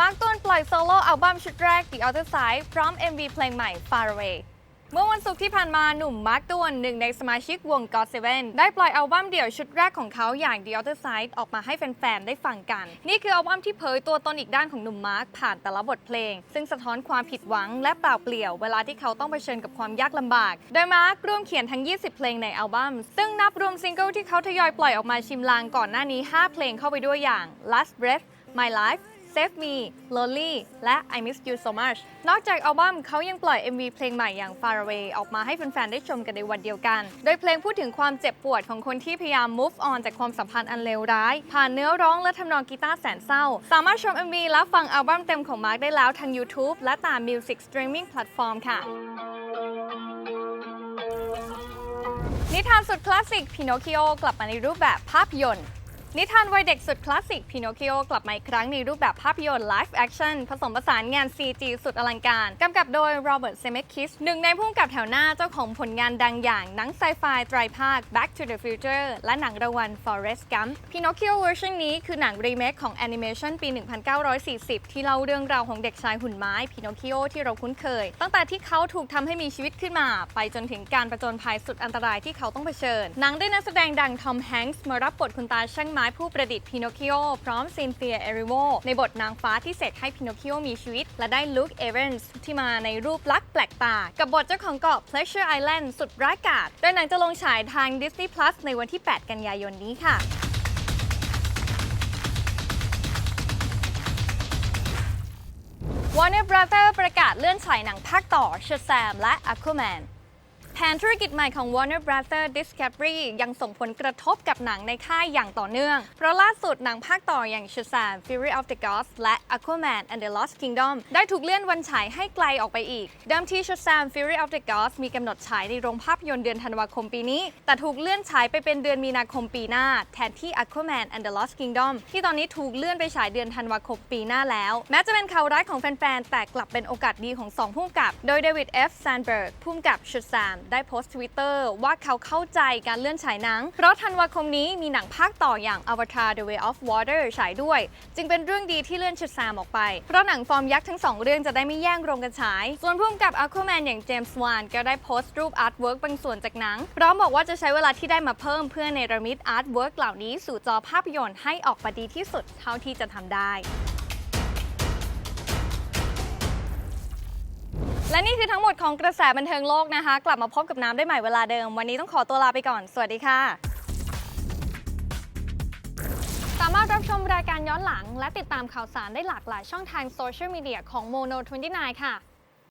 มาร์กต้นปล่อยโซโล่อัลบั้มชุดแรก The Other Side พร้อม MV เพลงใหม่ Far Away เมื่อวันศุกร์ที่ผ่านมาหนุ่มมาร์กตวนหนึ่งในสมาชิกวง God7 ได้ปล่อยอัลบั้มเดี่ยวชุดแรกของเขาอย่าง The Other Side ออกมาให้แฟน ๆ ได้ฟังกัน นี่คืออัลบั้มที่เผยตัวตนอีกด้านของหนุ่มมาร์กผ่านแต่ละบทเพลง ซึ่งสะท้อนความผิดหวังและเปล่าเปลี่ยว เวลาที่เขาต้องเผชิญกับความยากลำบาก โดยมาร์กร่วมเขียนทั้ง 20 เพลงในอัลบั้มซึ่งนับรวมซิงเกิลที่เขาทยอยปล่อยออกมาชิมลางก่อนหน้านี้ 5 เพลงเข้าไปด้วยอย่าง Last Breath My Life Save Me Lonely และ I Miss You So Much นอกจากอัลบั้มเขายังปล่อย MV เพลงใหม่อย่าง Far Away ออกมาให้แฟนๆ ได้ชมกันในวันเดียวกัน โดยเพลงพูดถึงความเจ็บปวดของคนที่พยายาม move on จากความสัมพันธ์อันเลวร้าย ผ่านเนื้อร้องและทำนองกีตาร์แสนเศร้า สามารถชม MV และฟังอัลบั้มเต็มของมาร์คได้แล้วทาง YouTube และตาม Music Streaming Platform ค่ะนิทานสุดคลาสสิกพิโนคิโอกลับมาในรูปแบบภาพยนตร์ นิทานวัยเด็กสุดคลาสสิกพิโนคิโอกลับมาอีกครั้งในรูปแบบภาพยนตร์ไลฟ์แอคชั่นผสมผสานงาน CG สุดอลังการ กำกับโดยโรเบิร์ตเซเมคิสหนึ่งในผู้กำกับแถวหน้าเจ้าของผลงานดังอย่างหนังไซไฟไตรภาค Back to the Future และหนังรางวัล Forrest Gump พิโนคิโอเวอร์ชันนี้คือหนังรีเมคของแอนิเมชันปี 1940 ที่เล่าเรื่องราวของเด็กชายหุ่นไม้พิโนคิโอที่เราคุ้นเคย ตั้งแต่ที่เขาถูกทำให้มีชีวิตขึ้นมา ไปจนถึงการประจนภัยสุดอันตรายที่เขาต้องเผชิญหนังได้นักแสดงดังทอมแฮงค์มารับบทคุณตาช่างไม้ผู้ประดิษฐ์พิโนคิโอพร้อมซินเธียเอริโวในบทนางฟ้าที่เสกให้พิโนคิโอมีชีวิต และได้ลุคเอเวนส์ที่มาในรูปลักษณ์แปลกตา กับบทเจ้าของเกาะ Pleasure Island สุดร้ายกาจโดยหนังจะลงฉายทาง Disney Plus ในวันที่ 8 กันยายนนี้ค่ะ Warner Brother ประกาศเลื่อนฉายหนังภาคต่อ Shazam และ Aquaman แผนธุรกิจใหม่ของ Warner Brother Discovery ยังส่งผลกระทบกับหนังในค่ายอย่างต่อเนื่อง เพราะล่าสุดหนังภาคต่ออย่าง Shazam Fury of the Gods และ Aquaman and the Lost Kingdom ได้ถูกเลื่อนวันฉายให้ไกลออกไปอีก เดิมที่ Shazam Fury of the Gods มีกำหนดฉายในโรงภาพยนตร์เดือนธันวาคมปีนี้ แต่ถูกเลื่อนฉายไปเป็นเดือนมีนาคมปีหน้า แทนที่ Aquaman and the Lost Kingdom ที่ตอนนี้ถูกเลื่อนไปฉายเดือนธันวาคมปีหน้าแล้ว แม้จะเป็นข่าวร้ายของแฟนๆแต่กลับเป็นโอกาสดีของสองผู้กำกับ โดยเดวิด F. Sandberg ผู้กำกับ Shazam ได้โพสต์ทวิตเตอร์ว่าเขาเข้าใจการเลื่อนฉายหนัง เพราะธันวาคมนี้มีหนังภาคต่ออย่าง Avatar The Way of Water ฉายด้วย จึงเป็นเรื่องดีที่เลื่อน Shazam ออกไป เพราะหนังฟอร์มยักษ์ทั้งสองเรื่องจะได้ไม่แย่งโรงกันฉาย ส่วนผู้กำกับ Aquaman อย่าง James Wan ก็ได้โพสต์รูปอาร์ตเวิร์กบางส่วนจากหนังพร้อมบอกว่าจะใช้เวลาที่ได้มาเพิ่มเพื่อเนรมิตอาร์ตเวิร์กเหล่านี้สู่จอภาพยนตร์ให้ออกมาดีที่สุดเท่าที่จะทำได้ และนี่คือทั้งหมดของกระแสบันเทิงโลกนะคะ กลับมาพบกับน้ำได้ใหม่เวลาเดิม วันนี้ต้องขอตัวลาไปก่อน สวัสดีค่ะ สามารถรับชมรายการย้อนหลัง และติดตามข่าวสารได้หลากหลายช่องทางโซเชียลมีเดียของ Mono 29 ค่ะ